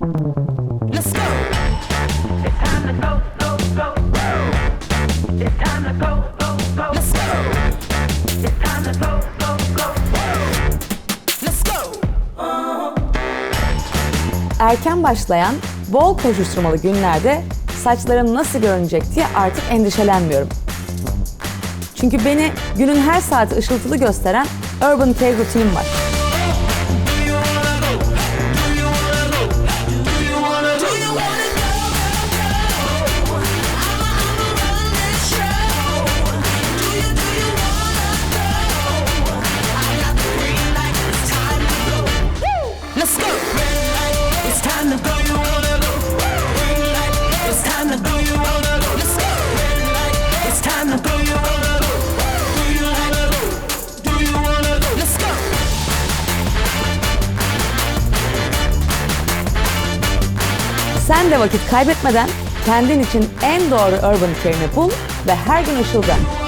Let's go. Erken başlayan, bol koşuşturmalı günlerde saçlarım nasıl görünecek diye artık endişelenmiyorum. Çünkü beni günün her saati ışıltılı gösteren Urban Care rutinim var. Sen de vakit kaybetmeden kendin için en doğru Urban Care'ini bul ve her gün ışıldan.